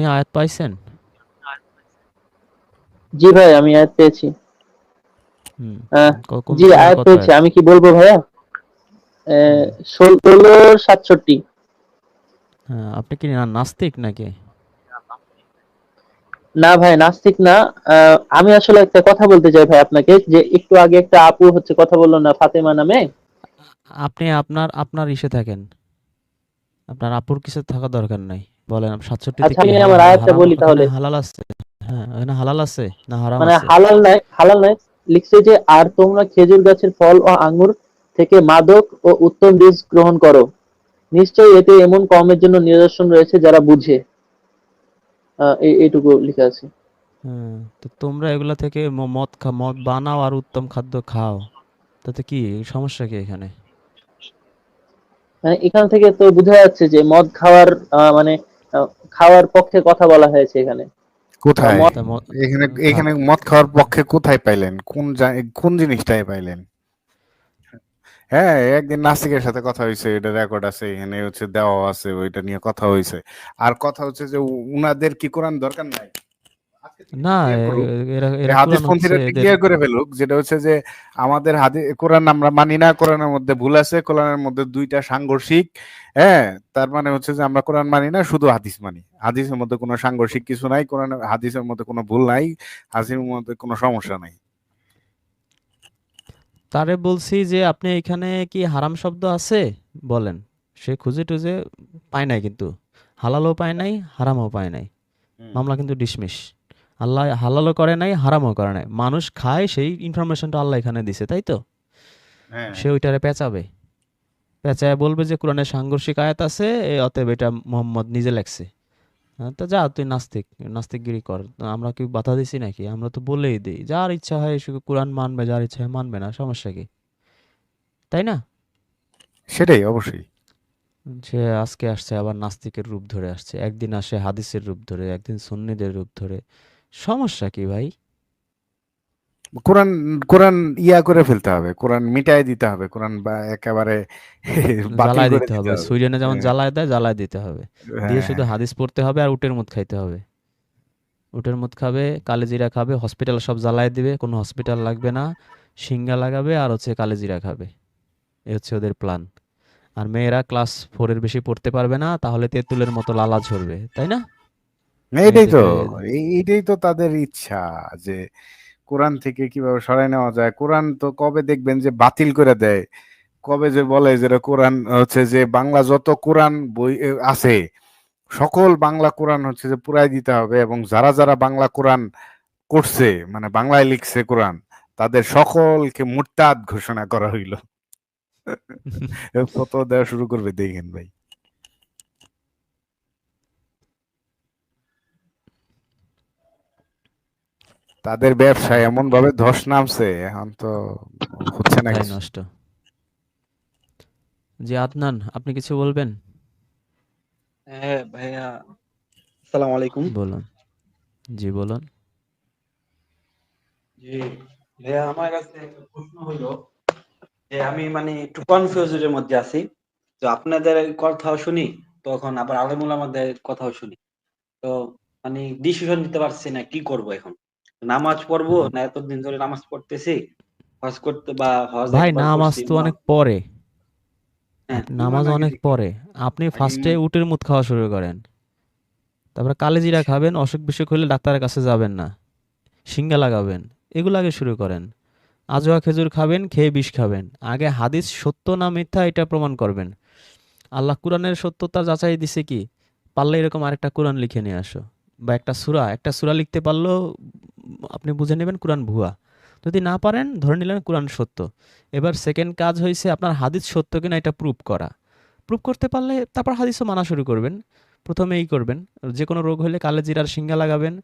আপনি আয়াত পাইছেন? জি ভাই আমি আয়াত পেয়েছি। জি আয়াত পেয়েছি। আমি কি বলব ভাইয়া? ষোলো সাতষট্টি। হ্যাঁ আপনি কি না- নাস্তিক নাকি? না ভাই নাস্তিক না। আমি আসলে একটা কথা বলতে চাই ভাই আপনাকে যে একটু আগে একটা আপু হচ্ছে কথা বলল না ফাতেমা নামে। আপনি আপনার আপনার ইসে থাকেন। আপনার আপুর কিছু থাকা দরকার নাই। বলেন সাতষট্টিতে আচ্ছা, কি আমি আমার আয়াতটা বলি তাহলে। হালাল আছে। হ্যাঁ ওখানে হালাল আছে না হারাম মানে হালাল নাই হালাল নাই। লিখছে যে আর তোমরা খেজুর গাছের ফল ও আঙ্গুর থেকে মাদক ও উত্তম বীজ গ্রহণ করো। নিশ্চয়ই এতে এমন কমের জন্য নিদর্শন রয়েছে যারা বুঝে। এইটুকু লিখা আছে। হ্যাঁ তো তোমরা এগুলা থেকে মদ খা মদ বানাও আর উত্তম খাদ্য খাও। তাতে কি সমস্যা কি এখানে? মানে এখান থেকে তো বোঝা যাচ্ছে যে মদ খাওয়ার মানে খাওয়ার পক্ষে কথা বলা হয়েছে এখানে। কোথায়? মদ- এখানে এখানে মদ খাওয়ার পক্ষে কোথায় পাইলেন? কোন কোন জিনিসটাই পাইলেন? হ্যাঁ একদিন নাস্তিকের সাথে কথা হয়েছে এটা রেকর্ড আছে এখানে হচ্ছে দেওয়া আছে ওইটা নিয়ে কথা হয়েছে। আর কথা হচ্ছে যে উনাদের কি কোরআন দরকার নাই? না হাদিস ক্লিয়ার করে ফেলুক যেটা হচ্ছে যে আমাদের হাদি কোরআন আমরা মানি না কোরআনের মধ্যে ভুল আছে কোরআনের মধ্যে দুইটা সাংঘর্ষিক হ্যাঁ তার মানে হচ্ছে যে আমরা কোরআন মানি না শুধু হাদিস মানি। হাদিসের মধ্যে কোনো সাংঘর্ষিক কিছু নাই কোরআন হাদিসের মধ্যে কোনো ভুল নাই হাদিসের মধ্যে কোনো সমস্যা নাই। তারে বলছি যে আপনি এখানে কি হারাম শব্দ আছে? বলেন। সে খুঁজে টুজে পায় নাই কিন্তু। হালালও পায় নাই হারামও পায় নাই। মামলা কিন্তু ডিসমিস আল্লাহ হালালও করে নাই হারামও করে নাই। মানুষ খায় সেই ইনফরমেশনটা আল্লাহ এখানে দিছে তাই তো? হ্যাঁ। সে ওইটারে পেঁচাবে। পেঁচায় বলবে যে কোরআনের সাংঘর্ষিক আয়াত আছে অতএব এটা মোহাম্মদ নিজে লেখছে। তো যা তুই নাস্তিক নাস্তিকগিরি কর। আমরা কি বাধা দিছি নাকি? আমরা তো বলেই দিই। যার ইচ্ছা হয় শুধু কোরআন মানবে যার ইচ্ছা হয় মানবে না সমস্যা কি? তাই না? সেটাই অবশ্যই। সে আজকে আসছে আবার নাস্তিকের রূপ ধরে আসছে। একদিন আসে হাদিসের রূপ ধরে একদিন সুন্নিদের রূপ ধরে। সমস্যা কি ভাই? কোরআন কোরআন ইয়া করে ফেলতে হবে কোরআন মিটাই দিতে হবে কোরআন বা একেবারে জ্বালায় দিতে হবে সুইডেনে যেমন হ্যাঁ। জ্বালায় দেয় জ্বালায় দিতে হবে। দিয়ে হ্যাঁ, শুধু হাদিস পড়তে হবে আর উটের মুদ খাইতে হবে। উটের মুদ খাবে কালেজিরা খাবে হসপিটাল সব জ্বালায় দিবে কোনো হসপিটাল লাগবে না সিঙ্গা লাগাবে আর হচ্ছে কালেজিরা খাবে। এ হচ্ছে ওদের প্ল্যান আর মেয়েরা ক্লাস ফোরের বেশি পড়তে পারবে না তাহলে তেঁতুলের মতো লালা ঝরবে তাই না? হ্যাঁ, এইটাই তো। এইটাই তো তাদের ইচ্ছা যে কোরআন থেকে কীভাবে সরাই নেওয়া যায়। কোরআন তো কবে দেখবেন যে বাতিল করে দেয়? কবে যে বলে যে কোরআন হচ্ছে যে বাংলা যত কোরআন বই এ, আছে সকল বাংলা কোরআন হচ্ছে যে পুরাই দিতে হবে এবং যারা যারা বাংলা কোরআন করছে মানে বাংলায় লিখছে কোরআন তাদের সকলকে মুরতাদ ঘোষণা করা হইল। কত দেওয়া শুরু করবে দেখেন ভাই। তাদের ব্যবসায় এমন ভাবে ধস নামছে এখন তো হচ্ছে না নষ্ট। জি আদনান আপনি কিছু বলবেন? হ্যাঁ ভাইয়া আসসালামু আলাইকুম। বলুন। জি বলুন। জি ভাইয়া আমার কাছে প্রশ্ন হলো যে আমি মানে একটু কনফিউজের মধ্যে আছি। তো আপনাদের কথাও শুনি তখন আবার আলমুল আমাদের কথাও শুনি। তো মানে ডিসিশন নিতে পারছি না কি করব এখন? নামাজ পড়ব না এতদিন ধরে নামাজ পড়তেছি হজ করতে বা হজ ভাই নামাজ তো অনেক পরে। হ্যাঁ, নামাজ অনেক পরে। আপনি ফার্স্টে উটের মুদ খাওয়া শুরু করেন। তারপরে কালেজিরা খাবেন অসুখ বিসুখ হলে ডাক্তারের কাছে যাবেন না। সিঙ্গা লাগাবেন এগুলো আগে শুরু করেন। আজোয়া খেজুর খাবেন খেয়ে বিষ খাবেন। আগে হাদিস সত্য না মিথ্যা এটা প্রমাণ করবেন। আল্লাহ কোরআনের সত্যতা যাচাই দিছে কি? পারলে এরকম আরেকটা কোরআন লিখে নিয়ে আসো। বা একটা সূরা একটা সূরা লিখতে পারলেও আপনি বুঝে নেবেন কোরআন ভুয়া। যদি না পারেন, ধরে নিলেন কোরআন সত্য। এবার সেকেন্ড কাজ হয়েছে আপনার হাদিস সত্য কিনা এটা প্রুভ করা। প্রুভ করতে পারলে তারপর হাদিসও মানা শুরু করবেন। প্রথমে এই করবেন। যে কোনো রোগ হলে কালে জিরার সিঙ্গা লাগাবেন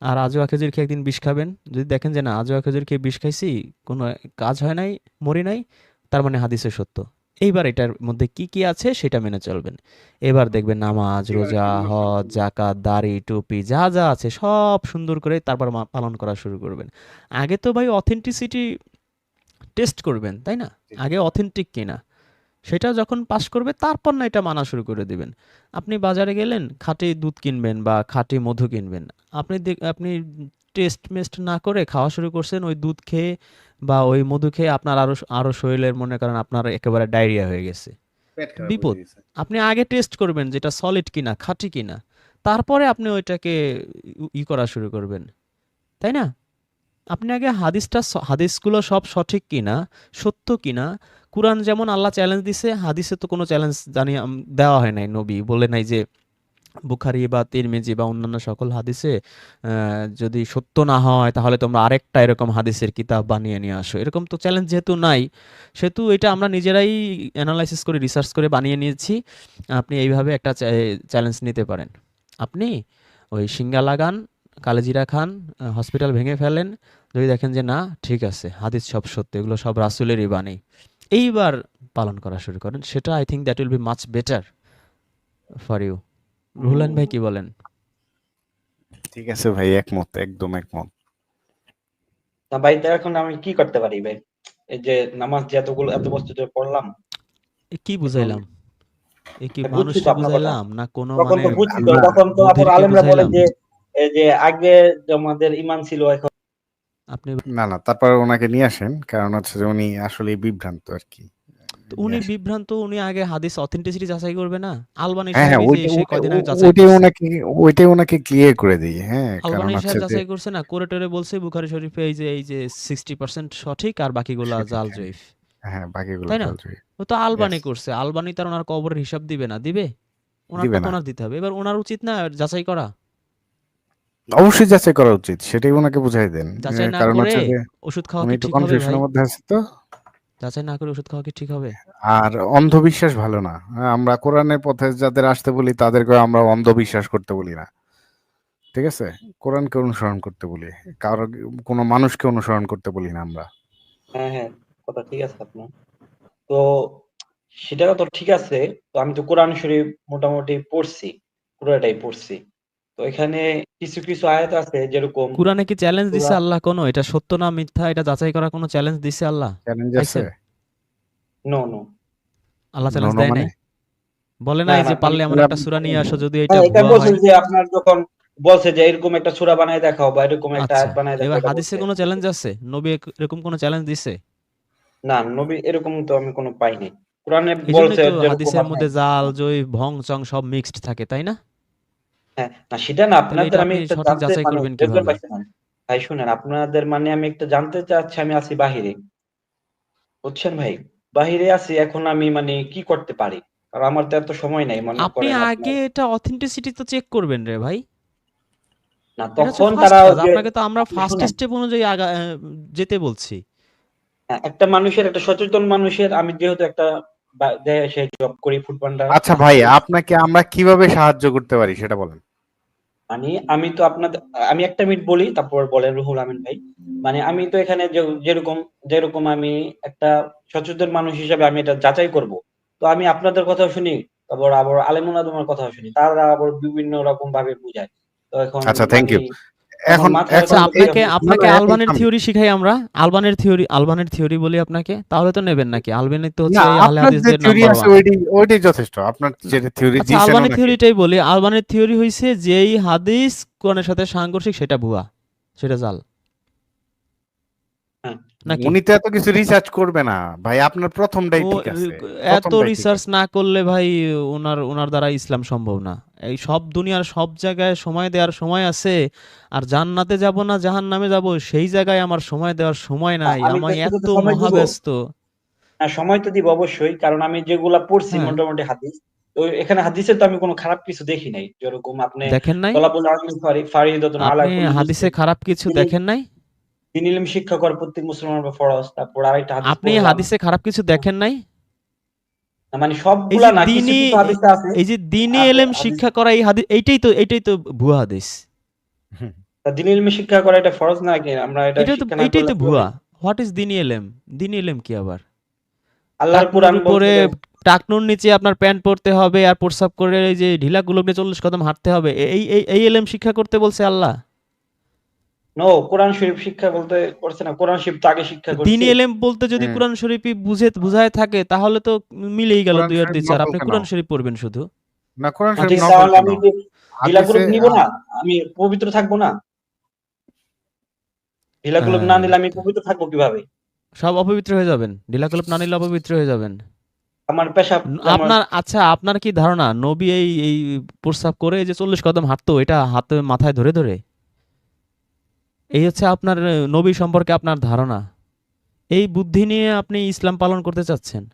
আর আজোয়া খেজুর খেয়ে একদিন বিষ খাবেন। যদি দেখেন যে না, আজোয়া খেজুর খেয়ে বিষ খাইছি, কোনো কাজ হয় নাই, মরি নাই, তার মানে হাদিসে সত্য। এইবার এটার মধ্যে কি কি আছে সেটা মেনে চলবেন। এবার দেখবেন নামাজ রোজা হজ জাকাত দাড়ি টুপি যা যা আছে সব সুন্দর করে তারপর পালন করা শুরু করবেন। আগে তো ভাই অথেন্টিসিটি টেস্ট করবেন তাই না? আগে অথেন্টিক কিনা। সেটা যখন পাস করবে তারপর না এটা মানা শুরু করে দিবেন। আপনি বাজারে গেলেন খাঁটি দুধ কিনবেন বা খাঁটি মধু কিনবেন। আপনি আপনি টেস্ট মেস্ট না করে খাওয়া শুরু করছেন ওই দুধ খেয়ে বা ওই মধু খেয়ে আপনার আরও আরও শরীরের মনে করেন আপনার একেবারে ডায়রিয়া হয়ে গেছে। বিপদ। আপনি আগে টেস্ট করবেন যেটা সলিড কিনা খাঁটি কিনা তারপরে আপনি ওইটাকে ই- করা শুরু করবেন। তাই না? আপনি আগে হাদিসটা হাদিসগুলো সব সঠিক কিনা সত্য কিনা কোরআন যেমন আল্লাহ চ্যালেঞ্জ দিছে হাদিসে তো কোনো চ্যালেঞ্জ জানি দেওয়া হয় নাই নবী বলে নাই যে বুখারি বা তিরমিজি বা অন্যান্য সকল হাদিসে যদি সত্য না হয়, তাহলে তোমরা আরেকটা এরকম হাদিসের কিতাব বানিয়ে নিয়ে আসো। এরকম তো চ্যালেঞ্জ যেহেতু নাই, সেহেতু এটা আমরা নিজেরাই অ্যানালাইসিস করে রিসার্চ করে বানিয়ে নিয়েছি। আপনি এইভাবে একটা চ্যালেঞ্জ নিতে পারেন। আপনি ওই সিঙ্গা লাগান, কালেজিরা খান হসপিটাল ভেঙে ফেলেন, যদি দেখেন যে না, ঠিক আছে, হাদিস সব সত্য, এগুলো সব রাসুলেরই বাণী। এইবার পালন করা শুরু করেন, সেটা I think that will be much better for you Ruhulan ভাই কি বলেন? ঠিক আছে ভাই একমত একদম একমত। না ভাই এখন আমি কি করতে পারি ভাই? এই যে নামাজ যে এতগুলো এত বছর ধরে পড়লাম। কি বুঝাইলাম? এ কি কথা। বুঝাইলাম না কোনো মানে তখন তো আবার আলেমরা বলে যে এই যে আগে যে আমাদের ইমান ছিল এখন আপনি না না তারপর ওনাকে নিয়ে আসেন কারণ হচ্ছে যে উনি আসলে বিভ্রান্ত আর কি। তো উনি বিভ্রান্ত উনি আগে হাদিস অথেন্টিসিটি যাচাই করবে না? আলবানি হ্যাঁ হ্যাঁ সাহেব এই যে কয়দিন আগে যাচাই ওইটাই ওনাকে ওইটাই ওনাকে ক্লিয়ার করে দিই হ্যাঁ আলবানি সাহেব যাচাই করছে না কোরেটরে বলছে বুখারি শরীফে এই যে এই যে সিক্সটি পার্সেন্ট সঠিক আর বাকিগুলা জাল হ্যাঁ। জয়ীফ। হ্যাঁ বাকিগুলো তাই না? ও তো আলবানি করছে আলবানি তার ওনার কবরের হিসাব দিবে না দিবে? ওনারটা তো ওনার দিতে হবে। এবার ওনার উচিত না যাচাই করা? অবশ্যই যাচাই করা উচিত সেটাই ওনাকে বুঝাই দেন। যাচাই হ্যাঁ, না কারণ হচ্ছে ওষুধ খাওয়া ঠিক হবে কনফিউশনের মধ্যে আছে তো। যাচাই না করে ওষুধ খাওয়া কি ঠিক হবে? আর অন্ধবিশ্বাস ভালো না। হ্যাঁ, আমরা কোরআনের পথে যাদের আসতে বলি তাদেরকে আমরা অন্ধবিশ্বাস করতে বলি না। ঠিক আছে? কোরআনকে অনুসরণ করতে বলি। কারও কোনো মানুষকে অনুসরণ করতে বলি না আমরা। হ্যাঁ হ্যাঁ কথা ঠিক আছে আপনার। তো সেটা তো ঠিক আছে। তো আমি তো কোরআন শরীফ মোটামুটি পড়ছি পুরোটাই পড়ছি। তো এখানে কিছু কিছু আয়াত আছে যেরকম কোরআনে কি চ্যালেঞ্জ দিছে আল্লাহ কোনো? এটা সত্য না মিথ্যা? এটা যাচাই করা কোনো চ্যালেঞ্জ দিছে আল্লাহ? চ্যালেঞ্জ আছে। নো নো আল্লাহ চ্যালেঞ্জ দেয় মানে? নাই বলে না, নাই যে পারলে এমন একটা সূরা নিয়ে আসো যদি এটা হ্যাঁ এটা ভুয়া বলছে হয়। যে আপনার যখন বলছে যে এরকম একটা সূরা বানায় দেখাও বা এরকম একটা আচ্ছা আয়াত বানায় দেখাও এবার হাদিসে। কোনো চ্যালেঞ্জ আছে? নবী এরকম কোনো চ্যালেঞ্জ দিছে? না নবী এরকম তো আমি কোনো পাইনি। কোরআনে বলছে যেরকম হাদিসের মধ্যে জাল জয় ভং চং সব মিক্সড থাকে তাই না? হ্যাঁ না সেটা না আপনাদের আমি একটা জানতে যাচাই মানে করবেন কীভাবে? ভাই শুনেন আপনাদের মানে আমি একটা জানতে চাচ্ছি আমি আছি বাহিরে। বুঝছেন ভাই? বাহিরে আছি এখন আমি মানে কি করতে পারি? কারণ আমার তো এত সময় নাই মনে আপনি আগে এটা অথেন্টিসিটি তো চেক করবেন রে ভাই। না তখন তারা আপনাকে তো আমরা ফার্স্ট স্টেপ অনুযায়ী আগা যেতে বলছি। হ্যাঁ, একটা মানুষের একটা সচেতন মানুষের আমি যেহেতু একটা জব করি ফুড আচ্ছা ভাই আপনাকে আমরা কীভাবে সাহায্য করতে পারি সেটা বলেন। মানে আমি তো আপনাদের আমি একটা মিনিট বলি তারপর বলেন রুহুল আমিন ভাই। মানে আমি তো এখানে যেরকম যেরকম আমি একটা সচেতন মানুষ হিসাবে আমি এটা যাচাই করব। তো আমি আপনাদের কথা শুনি তারপর আবার আলেমুল আদমের কথা শুনি। তারা আবার বিভিন্ন রকম ভাবে বুঝায়। তো এখন আচ্ছা, থ্যাংক you. এখন আচ্ছা আপনাকে আপনাকে আলবানের থিওরি শিখাই আমরা। আলবানের থিওরি আলবানের থিওরি বলি আপনাকে তাহলে তো নেবেন নাকি? আলবানের তো হচ্ছে আহলে হাদিসদের নাম্বার যথেষ্ট। আপনার যে থিওরি আচ্ছা দিয়েছেন আলবানের থিওরিটাই বলি। আলবানের থিওরি হইছে যেই হাদিস কোরআনের সাথে সাংঘর্ষিক সেটা ভুয়া সেটা জাল। হ্যাঁ। নাকি? এত কিছু রিসার্চ করবে না। ভাই আপনার প্রথমটাই ও ঠিক আছে। এত রিসার্চ না করলে ভাই ওনার ওনার দ্বারা ইসলাম সম্ভব না। এই সব দুনিয়ার সব জায়গায় সময় দেওয়ার সময় আছে আর জান্নাতে যাব না জাহান্নামে যাব সেই জায়গায় আমার সময় দেওয়ার সময় নাই। এত দিব। মহাব্যস্ত। হ্যাঁ, সময় তো দিব অবশ্যই কারণ আমি যেগুলা পড়ছি হ্যাঁ। মোটামুটি হাদিস তো এখানে হাদিসে তো আমি কোনো খারাপ কিছু দেখি নাই। যেরকম আপনি দেখেন নাই? ফারিদাতুন আলা হাদিসে খারাপ কিছু দেখেন নাই? দিন ইলম শিক্ষা করা প্রত্যেক মুসলমানের উপর ফরজ তারপর আরেকটা হাদিস আপনি হাদিসে খারাপ কিছু দেখেন নাই? মানে সবগুলা না কিছু হাদিসে আছে। এই যে শিক্ষা করা এই হাদিস এইটাই তো এইটাই তো ভুয়া হাদিস। তা দিন ইলম শিক্ষা করা এটা ফরজ না কি? আমরা এটা এটা তো এইটাই তো ভুয়া। হোয়াট ইজ দিনী এলেম? দিনী এলেম কি আবার? আল্লাহর কোরআন বলছে টাকনুর নিচে আপনার প্যান্ট পরতে হবে আর প্রস্রাব করে এই যে ঢিলা গুলো নিয়ে চল্লিশ কদম হাঁটতে হবে। এই এই এই এলেম শিক্ষা করতে বলছে আল্লাহ। নো কোরআন শরীফ শিক্ষা বলতে করছে না। কোরআন শরীফ তো আগে শিক্ষা করছি। দিনী এলেম বলতে যদি কোরআন শরীফই বুঝে বুঝায় থাকে তাহলে তো মিলেই গেল দুই আর দুই চার। আপনি কোরআন শরীফ পড়বেন শুধু। না কোরআন শরীফ কেন আমি নিব না? আমি পবিত্র থাকব না? না হ্যাঁ। নিলে আমি পবিত্র থাকব কীভাবে? সব অপবিত্র হয়ে যাবেন। না নিলে অপবিত্র হয়ে যাবেন। আমার পেশাব আপনার আচ্ছা আপনার কি ধারণা? নবী এই এই প্রস্রাব করে যে চল্লিশ কদম হাঁটতো এটা হাতে মাথায় ধরে ধরে? এই হচ্ছে আপনার নবী সম্পর্কে আপনার ধারণা। এই বুদ্ধি নিয়ে আপনি ইসলাম পালন করতে চাচ্ছেন?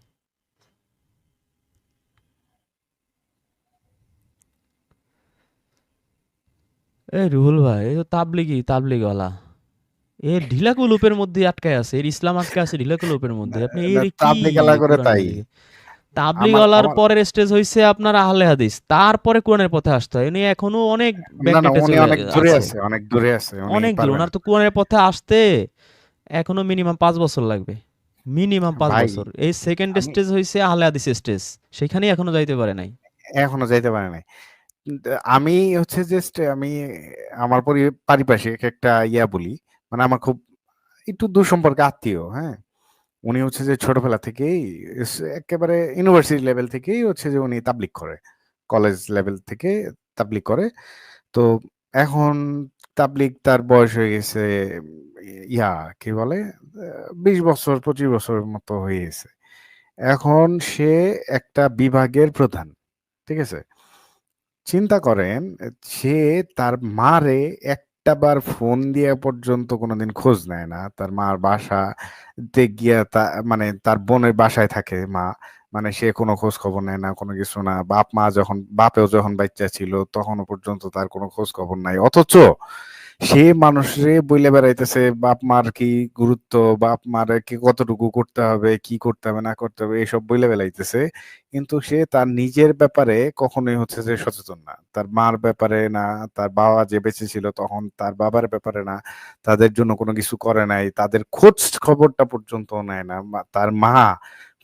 এ রুহুল ভাই এই তাবলিগি তাবলিগওয়ালা। এ ঢিলাকুলুপের মধ্যে আটকায় আছে এর ইসলাম আটকে আছে ঢিলাকুলুপের মধ্যে। আপনি এর কি করে তাই। তাবলিগওয়ালার পরের স্টেজ হইছে আপনার আহলে হাদিস। তারপরে কোরআনের পথে আসতে হয়। উনি এখনও অনেক অনেক দূরে আছে। অনেক দূরে আছে অনেক দূর। ওনার তো কোরআনের পথে আসতে এখনও মিনিমাম পাঁচ বছর লাগবে। মিনিমাম পাঁচ বছর। এই সেকেন্ড স্টেজ হইছে আহলে হাদিস স্টেজ সেখানেই এখনও যাইতে পারে নাই। এখনও যাইতে পারে নাই। আমি হচ্ছে জাস্ট আমি আমার পরি পারিপার্শ্বিক একটা ইয়া বলি। মানে আমার খুব একটু দূর সম্পর্কে আত্মীয় হ্যাঁ? উনি হচ্ছে যে ছোটবেলা থেকেই একেবারে ইউনিভার্সিটি লেভেল থেকেই হচ্ছে যে উনি তাবলিক করে। কলেজ লেভেল থেকে তাবলিক করে। তো এখন তাবলিক তার বয়স হয়ে গেছে, ইয়া, কি বলে? বিশ বছর, পঁচিশ বছরের মতো হয়ে গেছে। এখন সে একটা বিভাগের প্রধান, ঠিক আছে? চিন্তা করেন, সে তার মারে একটা বার ফোন দিয়ে পর্যন্ত কোনোদিন খোঁজ নেয় না। তার মার বাসা তে গিয়া তা মানে তার বোনের বাসায় থাকে মা। মানে সে কোনো খোঁজ খবর নেয় না, কোনো কিছু না। বাপ মা যখন, বাপেও যখন বাচ্চা ছিল, তখনও পর্যন্ত তার কোনো খোঁজ খবর নাই। অথচ সে মানুষরে বইলে বেড়াইতেছে, বাপ মার কি গুরুত্ব, বাপ মার কি কতটুকু করতে হবে, কি করতে হবে, না করতে হবে, এইসব বইলে বেড়াইতেছে। কিন্তু সে তার নিজের ব্যাপারে কখনোই হচ্ছে যে সচেতন না। তার মার ব্যাপারে না, তার বাবা যে বেঁচে ছিল তখন তার বাবার ব্যাপারে না, তাদের জন্য কোনো কিছু করে নাই, তাদের খোঁজ খবরটা পর্যন্ত নেয় না। তার মা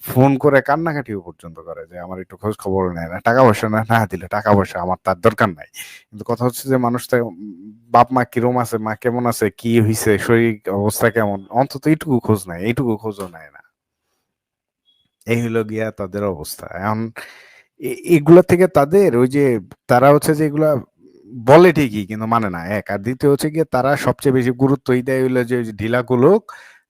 ফোন করে কান্নাকাটিও পর্যন্ত করে যে আমার একটু খোঁজ খবর নেয় না, টাকা পয়সা না না দিলে টাকা পয়সা আমার তার দরকার নাই। কিন্তু কথা হচ্ছে যে মানুষটা উম বাপ মা কিরম আছে, মা কেমন আছে, কি হইছে, শরীর অবস্থা কেমন, অন্তত এইটুকু খোঁজ নাই, এইটুকু খোঁজও নেয় না। এই হলো গিয়া তাদের অবস্থা। এখন এগুলা থেকে তাদের ওই যে তারা হচ্ছে যে এগুলা বলে ঠিকই, কিন্তু মানে না, এক। আর দ্বিতীয় হচ্ছে গিয়ে তারা সবচেয়ে বেশি গুরুত্বই দেয় হইল যে ঢিলাগুলোক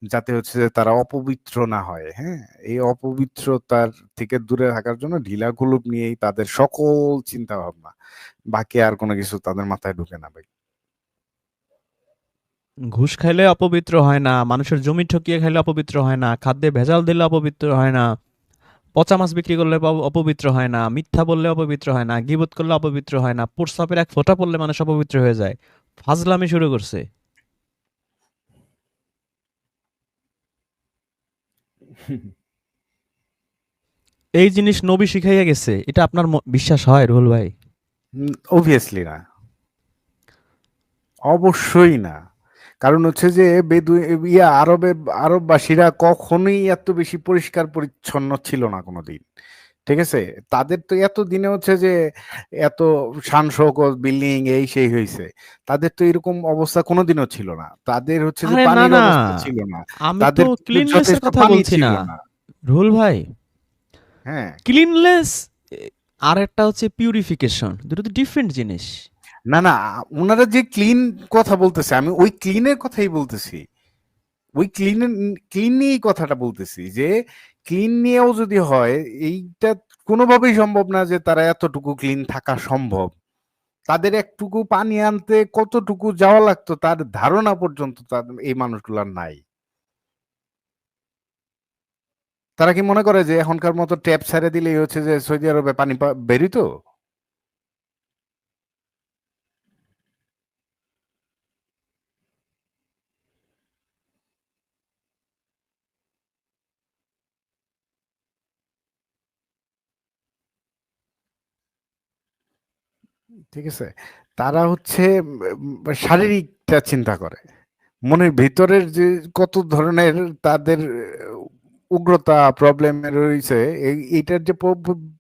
যাতে হচ্ছে যে তারা অপবিত্র না হয় হ্যাঁ? এই অপবিত্রতার থেকে দূরে থাকার জন্য ঢিলাগুলোক নিয়েই তাদের সকল চিন্তা ভাবনা বাকি আর কোনো কিছু তাদের মাথায় ঢুকে না ভাই। ঘুষ খাইলে অপবিত্র হয় না, মানুষের জমি ঠকিয়ে খাইলে অপবিত্র হয় না, খাদ্যে ভেজাল দিলে অপবিত্র হয় না, পচা মাছ বিক্রি করলে অপ- অপবিত্র হয় না, মিথ্যা বললে অপবিত্র হয় না, গিবত করলে অপবিত্র হয় না প্রস্রাবের এক ফোঁটা পড়লে মানুষ অপবিত্র হয়ে যায়। ফাজলামি শুরু করছে। এই জিনিস নবী শিখাইয়া গেছে, এটা আপনার বিশ্বাস হয় রুহুল ভাই? অবভিয়াসলি না। অবশ্যই না। কারণ হচ্ছে যে বেদু ইয়া আরবে আরববাসীরা কখনোই এত বেশি পরিষ্কার পরিচ্ছন্ন ছিল না কোনোদিন। ঠিক আছে? তাদের তো এত দিনে হচ্ছে যে এত শান শৌকত বিল্ডিং এই সেই হয়েছে তাদের তো এরকম অবস্থা কোনোদিনও ছিল না। তাদের হচ্ছে যে পানির অবস্থা ছিল না। তাদের ক্লিননেসের কথা বলছি না। রুহুল ভাই হ্যাঁ। ক্লিনলেস আর একটা হচ্ছে পিউরিফিকেশন দুটো তো ডিফারেন্ট জিনিস। না না ওনারা যে ক্লিন কথা বলতেছে আমি ওই ক্লিনের কথাই বলতেছি। ওই ক্লিন ক্লিন নিয়েই কথাটা বলতেছি যে ক্লিন নিয়েও যদি হয়, এইটা কোনোভাবেই সম্ভব না যে তারা এতটুকু ক্লিন থাকা সম্ভব। তাদের একটুকু পানি আনতে কতটুকু যাওয়া লাগতো তার ধারণা পর্যন্ত তার এই মানুষগুলার নাই। তারা কি মনে করে যে এখনকার মতো ট্যাপ ছেড়ে দিলেই হচ্ছে যে সৌদি আরবে পানি বেরিত ঠিক আছে? তারা হচ্ছে শারীরিকটা চিন্তা করে। মনের ভিতরের যে কত ধরনের তাদের উগ্রতা প্রবলেম রয়েছে এইটার যে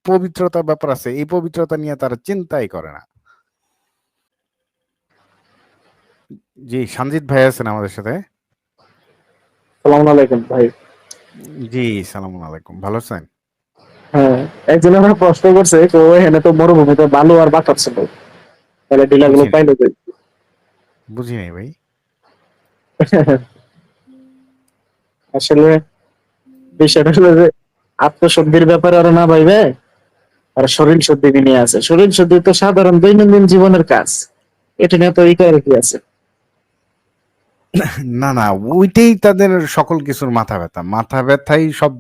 পবিত্রতা ব্যাপার আছে এই পবিত্রতা নিয়ে তারা চিন্তাই করে না। জি সঞ্জিত ভাই আছেন আমাদের সাথে। সালাম আলাইকুম ভাই। জি সালাম আলাইকুম। ভালো আছেন? হ্যাঁ একজন আমার প্রশ্ন করছে তো এখানে তো মরুভূমিতে বালু আর বাতাস ছিল। তাহলে। পাইলো কই? বুঝি নাই ভাই। আসলে বিষয়টা হলো যে আত্মশুদ্ধির ব্যাপারে আর না ভাইবে আর শরীর শুদ্ধি নিয়ে আছে। শরীর শুদ্ধি তো সাধারণ দৈনন্দিন জীবনের কাজ। এটা নিয়ে তো এই করে কি আছে? না না ওইটাই তাদের সকল কিছুর মাথা ব্যথা। মাথা ব্যথাই সব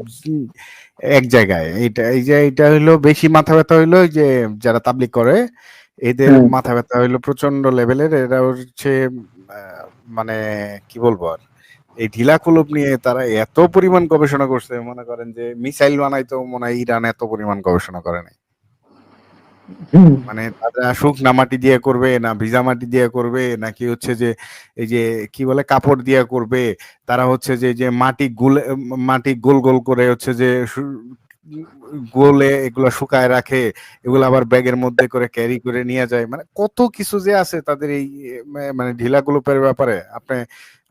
এক জায়গায়। এইটা এই যে এটা হইল বেশি মাথা ব্যথা হইল যে যারা তাবলিক করে এদের মাথা ব্যথা হইল প্রচণ্ড লেভেলের এরা হচ্ছে মানে কি বলব আর? এই ঢিলা কুলুপ নিয়ে তারা এত পরিমাণ গবেষণা করছে মনে করেন যে মিসাইল বানাইতো মনে হয় ইরান এত পরিমাণ গবেষণা করে নাই। মানে তারা শুকনা মাটি দিয়ে করবে না ভিজা মাটি দিয়ে করবে নাকি হচ্ছে যে এই যে কি বলে কাপড় দিয়ে করবে তারা হচ্ছে যে যে মাটি গুলে মাটি গোল গোল করে হচ্ছে যে গোলে এগুলো শুকায় রাখে এগুলো আবার ব্যাগের মধ্যে করে ক্যারি করে নিয়ে যায়। মানে কত কিছু যে আছে তাদের এই মানে ঢিলা গ্লুপের ব্যাপারে আপনি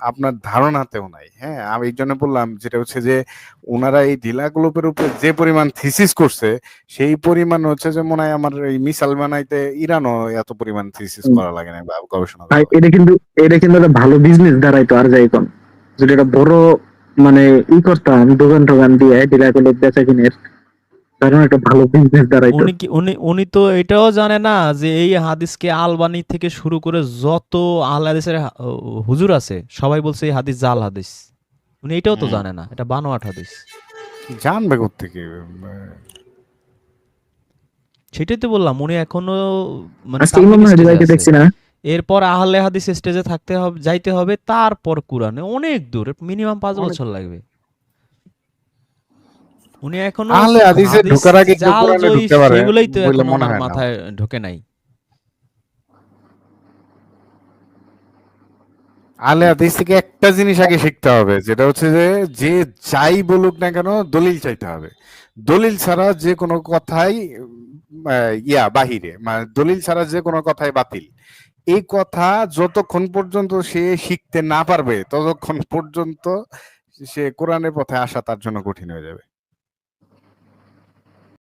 আপনার ধারণাতেও নাই। হ্যাঁ আমি এই জন্য বললাম যেটা হচ্ছে যে ওনারা এই ঢিলা গ্লুপের উপরে যে পরিমাণ থিসিস করছে সেই পরিমাণ হচ্ছে যে মনে হয় আমার এই মিসাইল বানাইতে ইরানও এত পরিমাণ থিসিস করা লাগে না গবেষণা। এটা কিন্তু এটা কিন্তু একটা ভালো বিজনেস দাঁড়াইতো আর যাই কোন যদি এটা বড় মানে ই করতাম দোকান টোকান দিয়ে ডিলাগুলো বেচা কিনের কারণ একটা ভালো বিজনেস দাঁড়াইতো। উনি কি উনি উনি তো এটাও জানে না যে এই হাদিসকে আলবানি থেকে শুরু করে যত আল হাদিসের হুজুর আছে সবাই বলছে এই হাদিস জাল হাদিস। উনি এটাও তো জানে না এটা বানোয়াট হাদিস। জানবে কোথেকে সেটাই তো বললাম উনি এখনও মানে আজকে ইমাম তাবলীগ ভাইকে আছে। দেখছি না। এরপর আহলে হাদিস স্টেজে থাকতে হবে যাইতে হবে তারপর কোরআনে। অনেক দূর মিনিমাম পাঁচ বছর লাগবে। উনি এখনও আহলে হাদিসে ঢোকার আগে কোরআনে ঢুকতে পারে সেগুলোই তো এখন। মাথায় ঢোকে নাই। আলে হাদিস থেকে একটা জিনিস আগে শিখতে হবে যেটা হচ্ছে যে যে যাই বলুক না কেন দলিল চাইতে হবে। দলিল ছাড়া যে কোনো কথাই ইয়া বাহিরে। মানে দলিল ছাড়া যে কোনো কথাই বাতিল। এই কথা যতক্ষণ পর্যন্ত সে শিখতে না পারবে, ততক্ষণ পর্যন্ত সে কোরআনের পথে আসা তার জন্য কঠিন হয়ে যাবে।